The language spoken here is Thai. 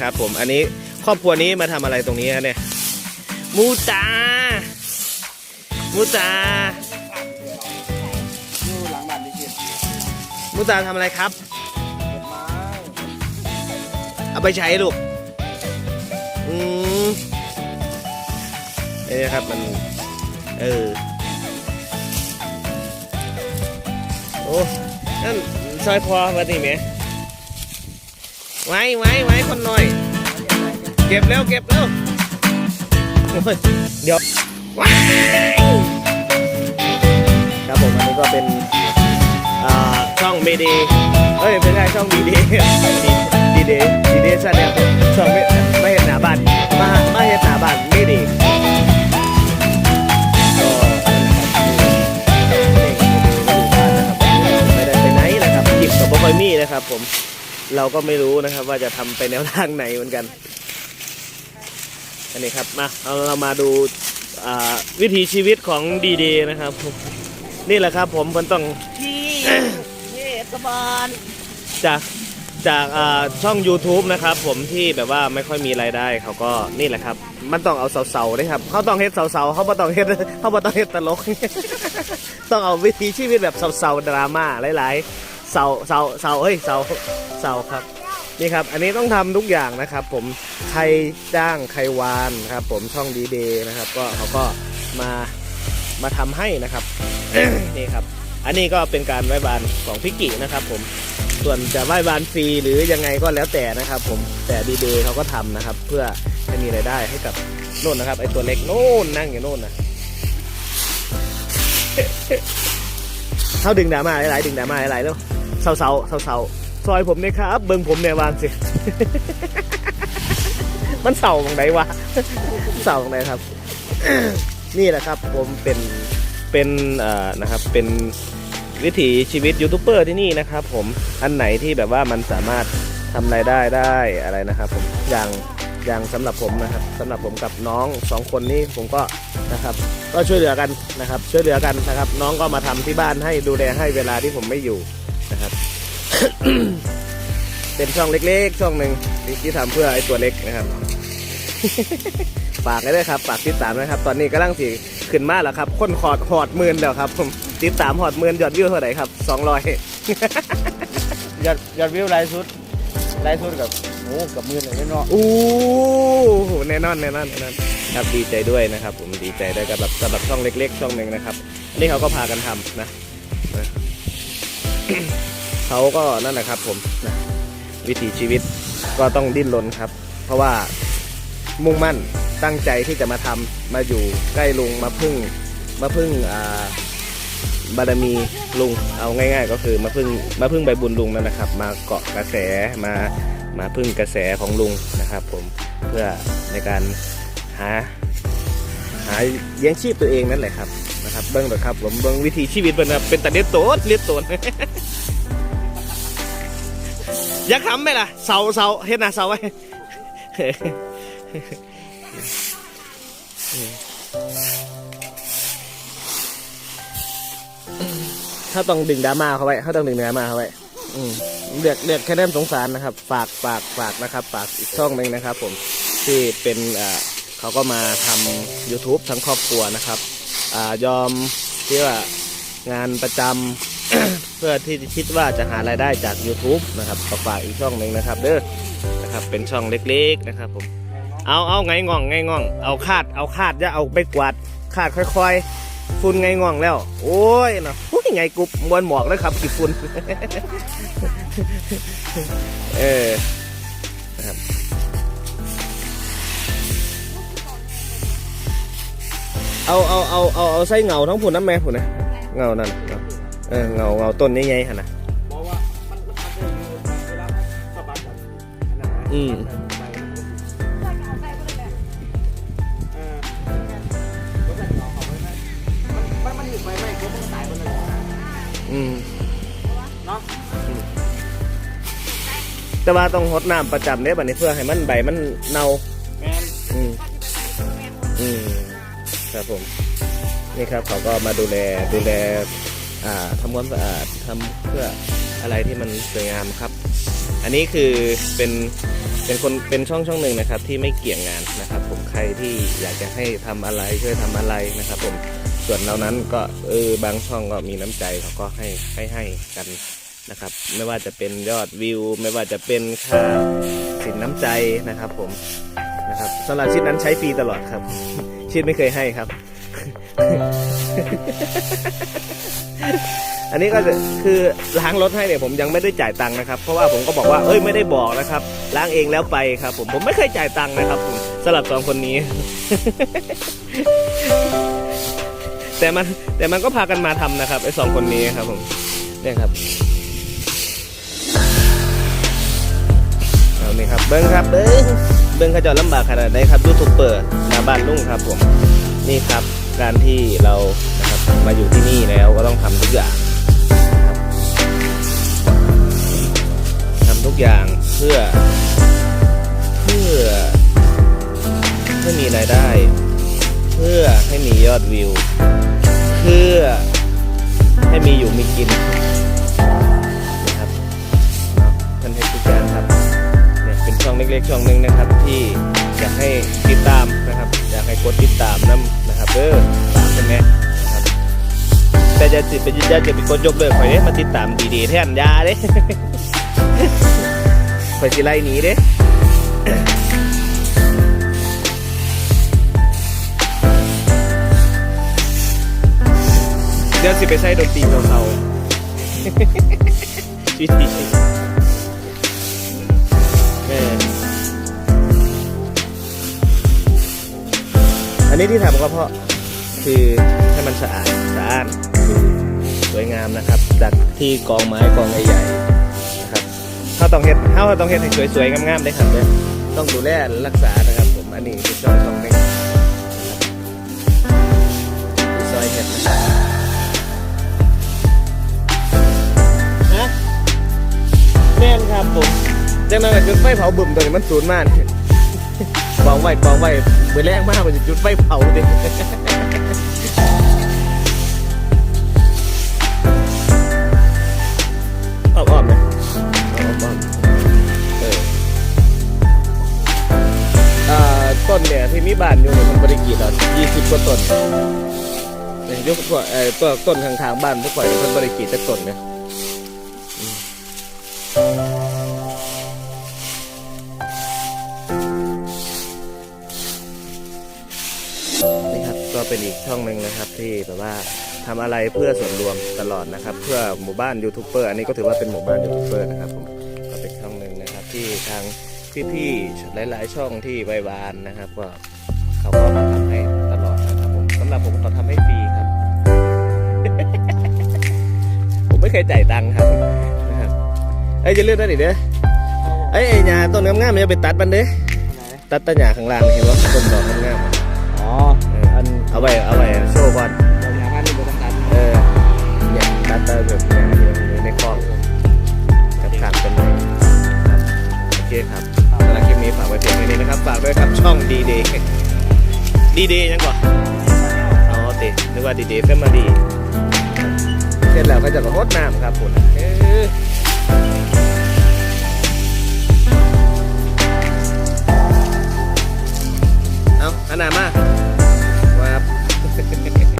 ครับ ผมอันนี้ครอบครัวนี้มาทำอะไรตรงนี้เนี่ยมูตามูตาอยู่หลังบ้านดิจิมูตาทำอะไรครับเก็บม้เอาไปใช้ลูกอืมนี่นะครับมันเออโอ้นั่นซอยพอมาดิเม ไว้ไว้ไว้คนหน่อย เก็บเร็วเก็บเร็วเดี๋ยวครับผมอันนี้ก็เป็นอ่าช่องเมดีเอ้ยไม่ใช่ช่องดีดีดีดีดีดีซนี่ยช่องไม่ไม่เห็นหนาบัตรมาไม่เห็นหนาบัตรไม่ดีก็ไม่ได้ไปไหนนะครับหยิบกับบ่คอยมีนะครับผม เราก็ไม่รู้นะครับ ว่าจะทำไปแนวทางไหนเหมือนกัน อันนี้ครับมาเอาเรามาดูอ่าวิถีชีวิตของดีดีนะครับ นี่แหละครับผมมันต้องที่เทศบาลจากจากอ่าช่อง YouTube นะครับ ผมที่แบบว่าไม่ค่อยมีรายได้เขาก็นี่แหละครับ มันต้องเอาเสาๆด้วยครับเขาต้องเฮ็ดเสาๆเขาบ่ต้องเฮ็ดเขาบ่ต้องเฮ็ดตลก ต้องเอาวิถีชีวิตแบบเสาๆดราม่าหลายๆ เสาเสาเสาเอ้ยเสาเสาครับนี่ครับ อันนี้ต้องทำทุกอย่างนะครับ ผมใครจ้างใครวานนะครับ ผมช่องดีเดย์นะครับ ก็เขาก็มามาทำให้นะครับนี่ครับ อันนี้ก็เป็นการไหว้บานของพิกินะครับ ผมส่วนจะไหว้บานฟรีหรือยังไงก็แล้วแต่นะครับ ผมแต่ดีเดย์เขาก็ทำนะครับ เพื่อให้มีรายได้ให้กับโน่นนะครับไอตัวเล็กโน่นนั่งอยู่โน่นนะเขาดึงดราม่าหลายๆดึงดราม่าหลายๆแล้ว เสาเสาเสาเสาซอยผมเนี่ยครับ เบิ่งผมเนี่ยวางสิ มันเสาตรงไหนวะ เสาตรงไหนครับ นี่แหละครับผมเป็นเป็นเอ่อนะครับเป็นวิถีชีวิตยูทูบเบอร์ที่นี่นะครับ ผมอันไหนที่แบบว่ามันสามารถทำรายได้ได้อะไรนะครับผมอย่างอย่างสำหรับผมนะครับสำหรับผมกับน้องสองคนนี้ผมก็นะครับ ก็ช่วยเหลือกันนะครับ ช่วยเหลือกันนะครับ น้องก็มาทำที่บ้านให้ดูแลให้เวลาที่ผมไม่อยู่ นะครับ เป็นช่องเล็กๆ ช่องหนึ่งที่ที่ทำเพื่อไอ้ตัวเล็กนะครับฝากไว้ด้วยครับฝากติดตามนะครับ ตอนนี้กำลังสิขึ้นมาแล้วครับคนขอดหอดหมื่นแล้วครับผมติดตามหอดหมื่นยอดวิวเท่าไหร่ครับสองร้อยยอดยอดวิวไลฟ์สุดไลฟ์สุดกับโอ้กับมือเลยเนาะอู้แน่นอนแน่นอนแน่นอนครับดีใจด้วยนะครับ ผมดีใจด้วยกับแบบสำหรับช่องเล็ก ๆ ช่องหนึ่งนะครับอันนี้เขาก็พากันทำนะนะ เขาก็นั่นแหละครับผมนะวิถีชีวิตก็ต้องดิ้นรนครับ เพราะว่ามุ่งมั่นตั้งใจที่จะมาทำมาอยู่ใกล้ลุงมาพึ่งมาพึ่งบารมีลุงเอาง่าย ๆ ก็คือมาพึ่งมาพึ่งใบบุญลุงนั่นนะครับ มาเกาะกระแสมามาพึ่งกระแสของลุงนะครับ ผมเพื่อในการหาหาเลี้ยงชีพตัวเองนั่นแหละครับ นะครับเบิ้งเถอครับผมเบิ้งวิถีชีวิตเป็นเป็นแต่เลี้ยงโตดเลี้ยงโตดอยักขำไหมล่ะเสาเสาเฮ็ดน้าเสาไว้ถ้าต้องดึงดราม่าเขาไว้เขาต้องดึงดราม่าเขาไว้เรียกเรียกแค่นั้นสงสารนะครับ ฝากฝากฝากนะครับ ฝากอีกช่องหนึ่งนะครับ ผมที่เป็นเขาก็มาทำ YouTube ทั้งครอบครัวนะครับ ยอมที่ว่างานประจำ เพื่อที่คิดว่าจะหารายได้จาก YouTube นะครับก็ฝากอีกช่องหนึ่งนะครับ เด้อนะครับเป็นช่องเล็กๆนะครับผมเอาเอาไงง่องไงง่อง เอาคาดเอาคาดจะเอาไปกวาดคาดค่อยๆฝุ่นไงง่องแล้ว โอ้ยนะโอ้ยไงกุบมวนหมอกแล้วครับกี่ฝุ่นเออนะครับ เอาเอาเอาเอาเอาใส่เงาทั้งผุนน้ำแม่ผุนนะเงานั่นเนาะเออเงาเงาต้นใหญ่ๆฮะนะบอกว่ามันมันอาจจะอยู่เวลาสะบัดแบบอันนั้นนะอืมเออรถใส่ของเขาไว้ไหมมันมันมันอยู่ไฟไหม้ครบมันก็ตายหมดเลยอืมเนาะแต่ว่าต้องรดน้ำประจำเนี่ยบัดนี้เพื่อให้มันใบมันเน่าแมนอืมอืม ครับผมนี่ครับเขาก็มาดูแลดูแลอ่าทำความสะอาดทำเพื่ออะไรที่มันสวยงามครับ อันนี้คือเป็นเป็นคนเป็นช่องช่องหนึ่งนะครับ ที่ไม่เกี่ยงงานนะครับ ผมใครที่อยากจะให้ทำอะไรช่วยทำอะไรนะครับ ผมส่วนเรานั้นก็เออบางช่องก็มีน้ำใจเขาก็ให้ให้ให้กันนะครับ ไม่ว่าจะเป็นยอดวิว ไม่ว่าจะเป็นค่าสินน้ำใจนะครับ ผมนะครับสำหรับชิดนั้นใช้ฟรีตลอดครับ ชิดไม่เคยให้ครับ อันนี้ก็คือล้างรถให้เนี่ยผมยังไม่ได้จ่ายตังค์นะครับ เพราะว่าผมก็บอกว่าเอ้ยไม่ได้บอกนะครับ ล้างเองแล้วไปครับ ผมผมไม่เคยจ่ายตังค์นะครับผมสำหรับสองคนนี้ แต่มันแต่มันก็พากันมาทำนะครับไอ้สองคนนี้ครับผมเนี่ยครับเอานี่ครับเบิ้งครับเบิ้ง เบิ้งเขาเจะลำบากขนาดไหนครับยูทูบเบอร์หน้าบ้านลุงครับผมนี่ครับการที่เรานะครับมาอยู่ที่นี่แล้วก็ต้องทำทุกอย่างนะครับทำทุกอย่างเพื่อ เพื่อให้มีรายได้ เพื่อให้มียอดวิว เพื่อให้มีอยู่มีกิน ช่องเล็กๆช่องหนึ่งนะครับ ที่อยากให้ติดตามนะครับอยากให้กดติดตามน้ำนะครับเออตามกันแน่นะครับแต่จะติดเป็นจะจะเป็นคนยกเลิกไปเด้มาติดตามดีๆแทนยาเด้ไปสิไล่หนีเด้เดี๋ยวสิไปใช้ดนตรีเศร้าๆ ชีวิตดีเนนี้ที่ทำก็เพราะคือให้มันสะอาดสะอาดสวยงามนะครับจากที่กองไม้กองใหญ่ๆนะครับถ้าต้องเฮ็ดถ้าต้องเฮ็ดให้สวยๆงามๆได้ครับเนี่ยต้องดูแลรักษานะครับ ผมอันนี้คือช่องช่องหนึงซอยเฮ็ดนะครับฮะแม่นครับผมจังนั้นก็จุดไฟเผาบึมตัวนี้มันสูญมากกองไว้กองไว้ มือแรกมากมันจะจุดไฟเผาดิอ้อมอ้อมเลยอ้อมอ้อมเอออ่าต้นเนี่ยที่มีบ้านอยู่เนี่ยมันบริกีดอะยี่สิบกว่าต้นเนี่ยยกตัวเอ่อตัวต้นข้างบ้านพวกข่อยเนี่ยมันบริกีดแต่ต้นเนี่ย ก็เป็นอีกช่องหนึ่งนะครับที่แบบว่าทำอะไรเพื่อส่วนรวมตลอดนะครับ เพื่อหมู่บ้านยูทูบเบอร์อันนี้ก็ถือว่าเป็นหมู่บ้านยูทูบเบอร์นะครับผมก็เป็นช่องหนึ่งนะครับ ที่ทางพี่ๆหลาย ๆ ช่องที่ไววานนะครับก็เขาก็มาทำให้ตลอดนะครับผมสำหรับผมก็ทำให้ฟรีครับ ผมไม่เคยจ่ายตังค์ครับนะครับเอ้ยจะเลือกได้ดิเด้อเอ้ยไอ้หญ้าต้นงามๆเนี่ยไปตัดมันเด้อไหนตัดต้นหญ้าข้างล่างเห็นว่าต้นดอก เอาไว้เอาไว้โซ่ก่อนเราอยากมานี่เราต้องการเออเนี่ยตัดตาแบบเนี้ยอยู่อยู่ในคลองกับขาดต้นไม้ครับโอเคครับสำหรับคลิปนี้ฝากไว้เพียงแค่นี้นะครับฝากด้วยครับช่องดีเดย์ดีเดย์ยังก่อนอ๋อตินึกว่าดีเดย์เฟมาดีเสร็จแล้วก็จะรดน้ำครับคุณเออเอาอันหนามา